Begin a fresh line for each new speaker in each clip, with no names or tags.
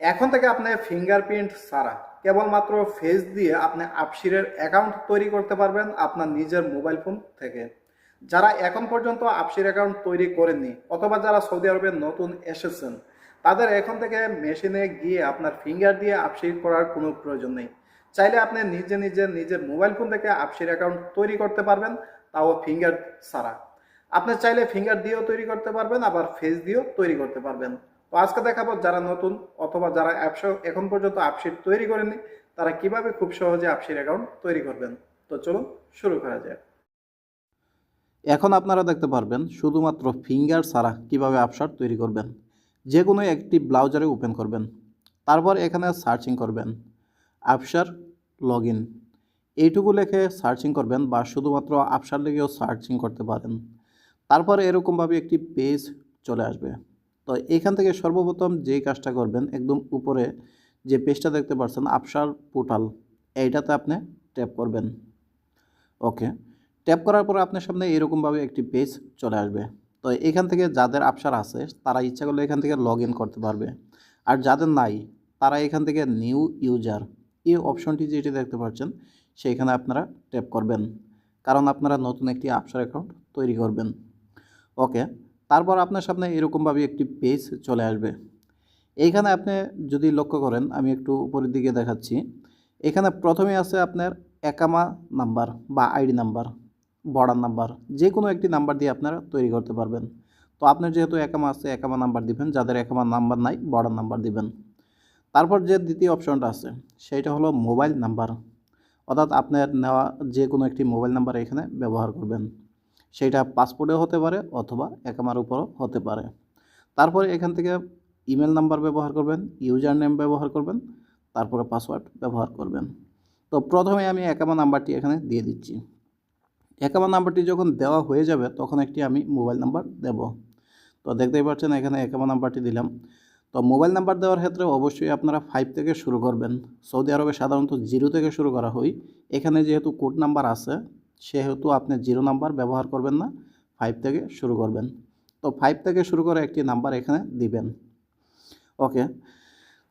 এখন থেকে আপনি ফিঙ্গারপ্রিন্ট ছাড়া কেবলমাত্র ফেস দিয়ে আপনি আপসিরের অ্যাকাউন্ট তৈরি করতে পারবেন আপনার নিজের মোবাইল ফোন থেকে। যারা এখন পর্যন্ত আপসির অ্যাকাউন্ট তৈরি করেননি অথবা যারা সৌদি আরবে নতুন এসেছেন, তাদের এখন থেকে মেশিনে গিয়ে আপনার ফিঙ্গার দিয়ে আপসির করার কোনো প্রয়োজন নেই। চাইলে আপনি নিজে নিজে নিজের মোবাইল ফোন থেকে আপসির অ্যাকাউন্ট তৈরি করতে পারবেন, তাও ফিঙ্গার ছাড়া। আপনি চাইলে ফিঙ্গার দিয়েও তৈরি করতে পারবেন, আবার ফেস দিয়েও তৈরি করতে পারবেন। তো আজকে দেখাবো যারা নতুন অথবা যারা অ্যাপস এখন পর্যন্ত আপসিট তৈরি করেনি তারা কীভাবে খুব সহজে আপসির অ্যাকাউন্ট তৈরি করবেন? তো চলুন শুরু করা যায়
এখন আপনারা দেখতে পারবেন শুধুমাত্র ফিঙ্গার ছাড়া কীভাবে আপসার তৈরি করবেন। যে কোনো একটি ব্লাউজারে ওপেন করবেন। তারপর এখানে সার্চিং করবেন। আপসার লগ ইন এইটুকু লিখে সার্চিং করবেন বা শুধুমাত্র আপসার লিখেও সার্চিং করতে পারেন। তারপর এরকমভাবে একটি পেজ চলে আসবে। তো এখান থেকে সর্বপ্রথম যে কাজটা করবেন, একদম উপরে যে পেজটা দেখতে পাচ্ছেন আপসার পোর্টাল, এইটাতে আপনি ট্যাপ করবেন। ওকে, ট্যাপ করার পর আপনার সামনে এরকমভাবে একটি পেজ চলে আসবে। তো এখান থেকে যাদের আপসার আছে, তারা ইচ্ছা করলে এখান থেকে লগ করতে পারবে। আর যাদের নাই, তারা এখান থেকে নিউ ইউজার, এই অপশনটি যেটি দেখতে পাচ্ছেন, সেইখানে আপনারা ট্যাপ করবেন। কারণ আপনারা নতুন একটি আপসার অ্যাকাউন্ট তৈরি করবেন। ওকে তারপর আপনার সামনে এরকমভাবে একটি পেজ চলে আসবে। এইখানে আপনি যদি লক্ষ্য করেন, আমি একটু উপরের দিকে দেখাচ্ছি। এখানে প্রথমে আছে আপনার একামা নাম্বার বা আইডি নাম্বার, বর্ডার নাম্বার যে কোনো একটি নাম্বার দিয়ে আপনারা তৈরি করতে পারবেন। তো আপনার যেহেতু একামা আছে, একামা নাম্বার দিবেন, যাদের একামা নাম্বার নাই, বর্ডার নাম্বার দিবেন। তারপর যে দ্বিতীয় অপশনটা আছে, সেইটা হলো মোবাইল নাম্বার। অর্থাৎ আপনার নেওয়া যে কোনো একটি মোবাইল নাম্বার এখানে ব্যবহার করবেন। সেইটা পাসপোর্টেও হতে পারে অথবা একামার উপরও হতে পারে। তারপরে এখান থেকে ইমেল নাম্বার ব্যবহার করবেন ইউজার নেম ব্যবহার করবেন, তারপরে পাসওয়ার্ড ব্যবহার করবেন। তো প্রথমে আমি একামা নাম্বারটি এখানে দিয়ে দিচ্ছি। একামা নাম্বারটি যখন দেওয়া হয়ে যাবে, তখন একটি আমি মোবাইল নাম্বার দেব। তো দেখতেই পাচ্ছেন এখানে একামা নাম্বারটি দিলাম। তো মোবাইল নাম্বার দেওয়ার ক্ষেত্রে অবশ্যই আপনারা ফাইভ থেকে শুরু করবেন। সৌদি আরবে সাধারণত জিরো থেকে শুরু করা হয়। এখানে যেহেতু কোড নাম্বার আছে সেহেতু আপনি জিরো নাম্বার ব্যবহার করবেন না ফাইভ থেকে শুরু করবেন। তো ফাইভ থেকে শুরু করে একটি নাম্বার এখানে দিবেন। ওকে,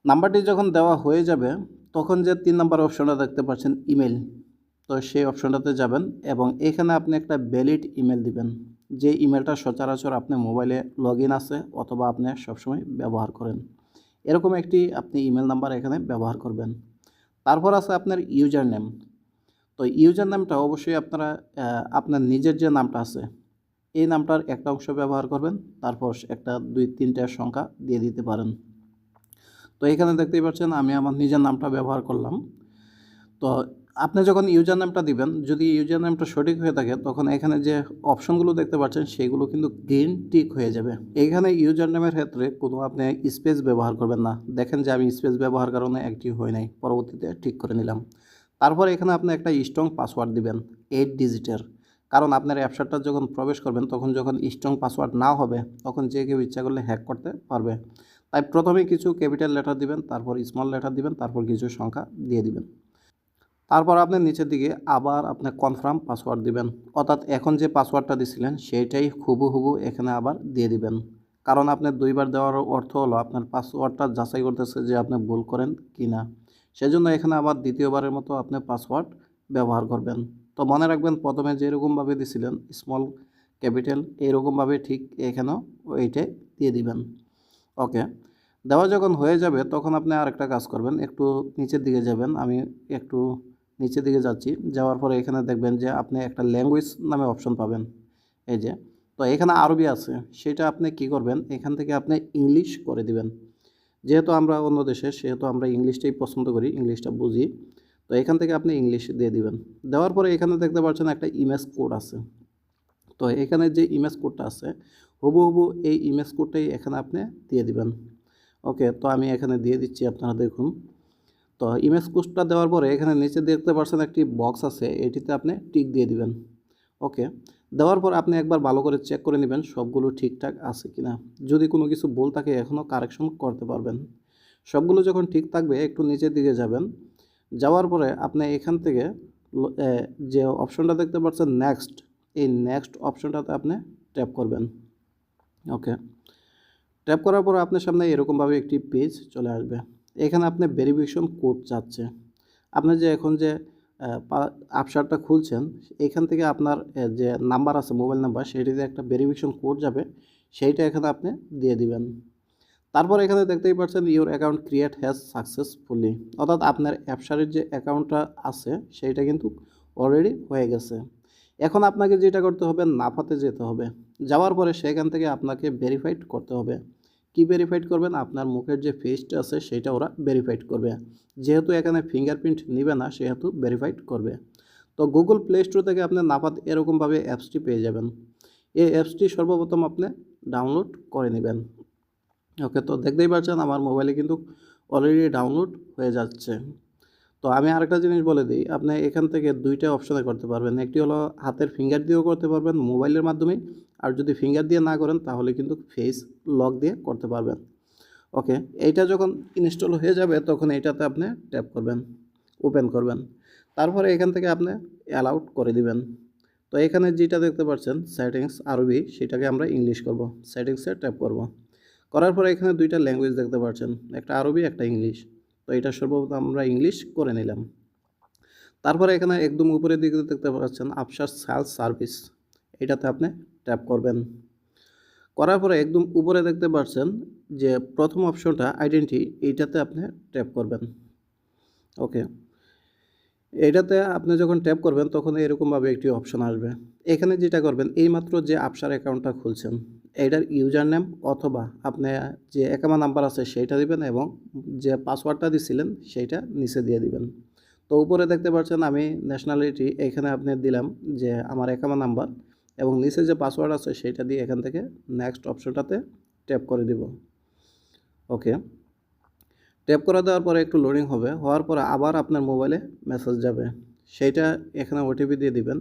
নাম্বারটি যখন দেওয়া হয়ে যাবে, তখন যে তিন নাম্বার অপশনটা দেখতে পাচ্ছেন, ইমেল। তো সেই অপশনটাতে যাবেন এবং এখানে আপনি একটা ভ্যালিড ইমেল দিবেন। যে ইমেলটা সচরাচর আপনি মোবাইলে লগ ইন আছে অথবা আপনি সবসময় ব্যবহার করেন। এরকম একটি আপনি ইমেল নাম্বার এখানে ব্যবহার করবেন। তারপর আছে আপনার ইউজার নেম তো ইউজার নামটা অবশ্যই আপনারা আপনার নিজের যে নামটা আছে, এই নামটার একটা অংশ ব্যবহার করবেন, তারপর একটা দুই তিনটা সংখ্যা দিয়ে দিতে পারেন। তো এখানে দেখতেই পাচ্ছেন, আমি আমার নিজের নামটা ব্যবহার করলাম। তো আপনি যখন ইউজার নামটা দিবেন, যদি ইউজার নামটা সঠিক হয়ে থাকে, তখন এখানে যে অপশনগুলো দেখতে পাচ্ছেন, সেগুলো কিন্তু গ্রিন টিক হয়ে যাবে। এখানে ইউজার নামের ক্ষেত্রে কোনো আপনি স্পেস ব্যবহার করবেন না। দেখেন যে আমি স্পেস ব্যবহার কারণে অ্যাক্টিভ হয় নাই, পরবর্তীতে ঠিক করে নিলাম। তারপর এখানে আপনি একটা স্ট্রং পাসওয়ার্ড দিবেন এইট ডিজিটের কারণ আপনার অ্যাপসারটা যখন প্রবেশ করবেন, তখন যখন স্ট্রং পাসওয়ার্ড না হবে, তখন যে কেউ ইচ্ছা করলে হ্যাক করতে পারবে। তাই প্রথমে কিছু ক্যাপিটাল লেটার দিবেন, তারপর স্মল লেটার দিবেন, তারপর কিছু সংখ্যা দিয়ে দিবেন। তারপর আপনি নিচের দিকে আবার আপনি কনফার্ম পাসওয়ার্ড দিবেন। অর্থাৎ এখন যে পাসওয়ার্ডটা দিছিলেন, সেইটাই হুবহু এখানে আবার দিয়ে দিবেন। কারণ আপনি দুইবার দেওয়ার অর্থ হলো, আপনার পাসওয়ার্ডটা যাচাই করতেছে যে আপনি ভুল করেন কি না সেজন্য এখানে আবার দ্বিতীয়বারের মতো আপনি পাসওয়ার্ড ব্যবহার করবেন। তো মনে রাখবেন, প্রথমে যেরকমভাবে দিছিলেন স্মল ক্যাপিটাল এইরকমভাবে ঠিক এখানেও এইটাই দিয়ে দিবেন। ওকে, দেওয়া যখন হয়ে যাবে, তখন আপনি আরেকটা কাজ করবেন, একটু নিচের দিকে যাবেন। আমি একটু নিচের দিকে যাচ্ছি, যাওয়ার পরে এখানে দেখবেন যে আপনি একটা ল্যাঙ্গুয়েজ নামে অপশন পাবেন। এই যে, তো এখানে আরবি আছে, সেটা আপনি কি করবেন, এখান থেকে আপনি ইংলিশ করে দিবেন। যেহেতু আমরা অন্য দেশে, সেহেতু আমরা ইংলিশটাই পছন্দ করি, ইংলিশটা বুঝি। তো এখান থেকে আপনি ইংলিশ দিয়ে দিবেন। দেওয়ার পরে এখানে দেখতে পাচ্ছেন একটা ইমেজ কোড আছে। তো এখানে যে ইমেজ কোডটা আছে, হুবহু এই ইমেজ কোডটাই এখানে আপনি দিয়ে দিবেন। ওকে, তো আমি এখানে দিয়ে দিচ্ছি আপনারা দেখুন। তো ইমেজ কোডটা দেওয়ার পরে এখানে নিচে দেখতে পাচ্ছেন একটি বক্স আছে, এটিতে আপনি টিক দিয়ে দিবেন। ওকে দেওয়ার পর আপনি একবার ভালো করে চেক করে নেবেন সবগুলো ঠিকঠাক আছে কি না যদি কোনো কিছু ভুল থাকে এখনও কারেকশন করতে পারবেন। সবগুলো যখন ঠিক থাকবে, একটু নিচের দিকে যাবেন। যাওয়ার পরে আপনি এখান থেকে যে অপশনটা দেখতে পাচ্ছেন নেক্সট এই নেক্সট অপশনটাতে আপনি ট্যাপ করবেন। ওকে ট্যাপ করার পর আপনার সামনে এরকমভাবে একটি পেজ চলে আসবে। এখানে আপনি ভেরিফিকেশন কোড চাচ্ছে। আপনার যে এখন যে আপসারটা খুলছেন, এখান থেকে আপনার যে নাম্বার আছে মোবাইল নাম্বার সেটিতে একটা ভেরিফিকেশন কোড যাবে, সেইটা এখানে আপনি দিয়ে দিবেন। তারপর এখানে দেখতেই পাচ্ছেন your account create has successfully অর্থাৎ আপনার অ্যাপসারের যে অ্যাকাউন্টটা আছে, সেইটা কিন্তু অলরেডি হয়ে গেছে। এখন আপনাকে যেটা করতে হবে, নাফাতে যেতে হবে। যাওয়ার পরে সেখান থেকে আপনাকে ভেরিফাইড করতে হবে। কি ভেরিফাইড করবেন? আপনার মুখের যে ফেসটা আছে, সেটা ওরা ভেরিফাইড করবে। যেহেতু এখানে ফিঙ্গারপ্রিন্ট নেবে না, সেহেতু ভেরিফাইড করবে। তো গুগল প্লে স্টোর থেকে আপনি নাপাত এরকমভাবে অ্যাপসটি পেয়ে যাবেন। এই অ্যাপসটি সর্বপ্রথম আপনি ডাউনলোড করে নেবেন। ওকে তো দেখতেই পাচ্ছেন আমার মোবাইলে কিন্তু অলরেডি ডাউনলোড হয়ে যাচ্ছে। তো আমি আরেকটা জিনিস বলে দিই, আপনি এখান থেকে দুইটা অপশানে করতে পারবেন। একটি হলো হাতের ফিঙ্গার দিয়েও করতে পারবেন মোবাইলের মাধ্যমে, আর যদি ফিঙ্গার দিয়ে না করেন তাহলে কিন্তু ফেস লক দিয়ে করতে পারবেন। ওকে, এইটা যখন ইনস্টল হয়ে যাবে তখন এইটাতে আপনি ট্যাপ করবেন ওপেন করবেন। তারপরে এখান থেকে আপনি অ্যালাউড করে দিবেন। তো এখানে যেটা দেখতে পাচ্ছেন সেটিংস আরবি সেটাকে আমরা ইংলিশ করব। সেটিংসে ট্যাপ করব। করার পরে এখানে দুইটা ল্যাঙ্গুয়েজ দেখতে পাচ্ছেন, একটা আরবি একটা ইংলিশ তো এটা সর্বপ্রথম আমরা ইংলিশ করে নিলাম। তারপরে এখানে একদম উপরের দিকে দেখতে পাচ্ছেন আফসার সেলস সার্ভিস এটাতে আপনি ট্যাপ করবেন। করার পরে একদম উপরে দেখতে পাচ্ছেন যে প্রথম অপশনটা আইডেন্টি এইটাতে আপনি ট্যাপ করবেন। ওকে এটাতে আপনি যখন ট্যাপ করবেন, তখন এরকমভাবে একটি অপশন আসবে। এখানে যেটা করবেন, এইমাত্র যে আপসার অ্যাকাউন্টটা খুলছেন এইটার ইউজার নেম অথবা আপনি যে একামা নাম্বার আছে সেইটা দিবেন এবং যে পাসওয়ার্ডটা দিছিলেন সেইটা নিচে দিয়ে দিবেন। তো উপরে দেখতে পাচ্ছেন আমি ন্যাশনালিটি এখানে আপনি দিলাম যে আমার একামা নাম্বার এবং নিচে যে পাসওয়ার্ড আছে সেইটা দিয়ে এখান থেকে নেক্সট অপশনটাতে ট্যাপ করে দিব। ওকে। ট্যাপ করে দেওয়ার পরে একটু লোডিং হবে, হওয়ার পরে আবার আপনার মোবাইলে মেসেজ যাবে। সেইটা এখানে ওটিপি দিয়ে দিবেন।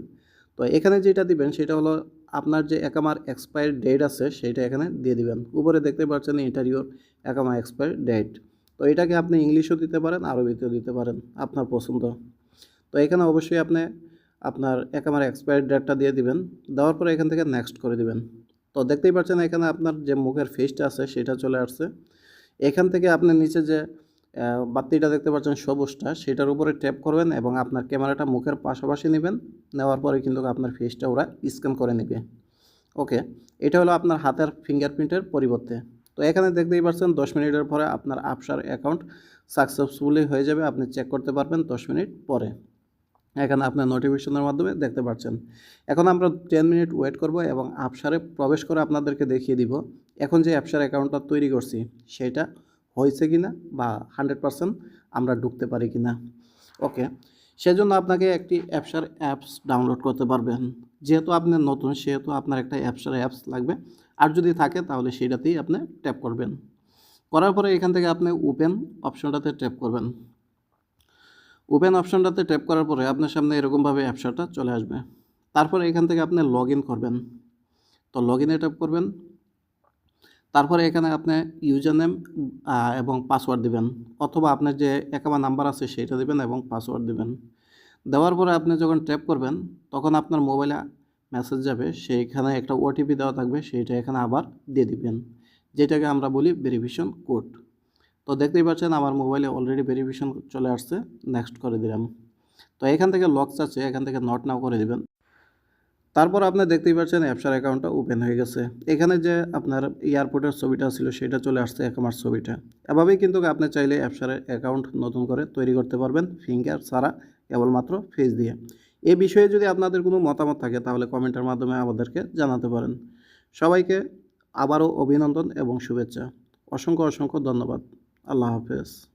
তো এখানে যেটা দিবেন সেটা হলো আপনার যে একামার এক্সপায়ার ডেট আছে, সেইটা এখানে দিয়ে দিবেন। উপরে দেখতে পাচ্ছেন ইন্টারভিউর একামা এক্সপায়ার ডেট তো এটাকে আপনি ইংলিশও দিতে পারেন, আরবিতেও দিতে পারেন, আপনার পছন্দ। তো এখানে অবশ্যই আপনি আপনার একামার এক্সপায়ার ডেটটা দিয়ে দিবেন, দেওয়ার পরে এখান থেকে নেক্সট করে দিবেন। তো দেখতেই পাচ্ছেন এখানে আপনার যে মুখের ফেসটা আছে, সেটা চলে আসছে। এখান থেকে আপনি নিচে যে বাতিটা দেখতে পাচ্ছেন সবুজটা, সেটার উপরে ট্যাপ করবেন এবং আপনার ক্যামেরাটা মুখের পাশাপাশি নেবেন। নেওয়ার পরে কিন্তু আপনার ফেসটা ওরা স্ক্যান করে নেবে। ওকে এটা হলো আপনার হাতের ফিঙ্গারপ্রিন্টের পরিবর্তে। তো এখানে দেখতেই পাচ্ছেন, দশ মিনিটের পরে আপনার আপসার অ্যাকাউন্ট সাকসেসফুলি হয়ে যাবে, আপনি চেক করতে পারবেন দশ মিনিট পরে। এখানে আপনার নোটিফিকেশনের মাধ্যমে দেখতে পাচ্ছেন। এখন আমরা টেন মিনিট ওয়েট করব এবং আপসারে প্রবেশ করে আপনাদেরকে দেখিয়ে দিব, এখন যে অ্যাপসার অ্যাকাউন্টটা তৈরি করছি, সেটা হয়েছে কি না বা হান্ড্রেড পারসেন্ট আমরা ঢুকতে পারি কি না ওকে সেজন্য আপনাকে একটি অ্যাপসার অ্যাপস ডাউনলোড করতে পারবেন। যেহেতু আপনি নতুন, সেহেতু আপনার একটা অ্যাপসার অ্যাপস লাগবে। আর যদি থাকে, তাহলে সেইটাতেই আপনি ট্যাপ করবেন। করার পরে এখান থেকে আপনি ওপেন অপশনটাতে ট্যাপ করবেন। ওপেন অপশনটাতে ট্যাপ করার পরে আপনার সামনে এরকমভাবে অ্যাপসাটা চলে আসবে। তারপরে এখান থেকে আপনি লগ করবেন। তো লগ ইনে ট্যাপ করবেন। তারপরে এখানে আপনি ইউজার নেম এবং পাসওয়ার্ড দিবেন, অথবা আপনার যে একামা নাম্বার আছে সেটা দিবেন এবং পাসওয়ার্ড দিবেন। দেওয়ার পরে আপনি যখন ট্যাপ করবেন, তখন আপনার মোবাইলে মেসেজ যাবে, সেইখানে একটা ওটিপি দেওয়া থাকবে, সেইটা এখানে আবার দিয়ে দিবেন, যেটাকে আমরা বলি ভেরিফিকেশন কোড। তো দেখতেই পাচ্ছেন আমার মোবাইলে অলরেডি ভেরিফিকেশন চলে আসছে, নেক্সট করে দিলাম। তো এখান থেকে লক আছে এখান থেকে নট নাও করে দিবেন। তারপর আপনি দেখতেই পাচ্ছেন অ্যাপসার অ্যাকাউন্টটা ওপেন হয়ে গেছে। এখানে যে আপনার এয়ারপোর্টের ছবিটা ছিল, সেটা চলে আসছে একামার ছবিটা। এভাবেই কিন্তু আপনি চাইলে অ্যাপসারের অ্যাকাউন্ট নতুন করে তৈরি করতে পারবেন ফিঙ্গার ছাড়া, কেবলমাত্র ফেস দিয়ে। এ বিষয়ে যদি আপনাদের কোনো মতামত থাকে, তাহলে কমেন্টের মাধ্যমে আমাদেরকে জানাতে পারেন। সবাইকে আবারও অভিনন্দন এবং শুভেচ্ছা। অসংখ্য অসংখ্য ধন্যবাদ। আল্লাহ হাফেজ।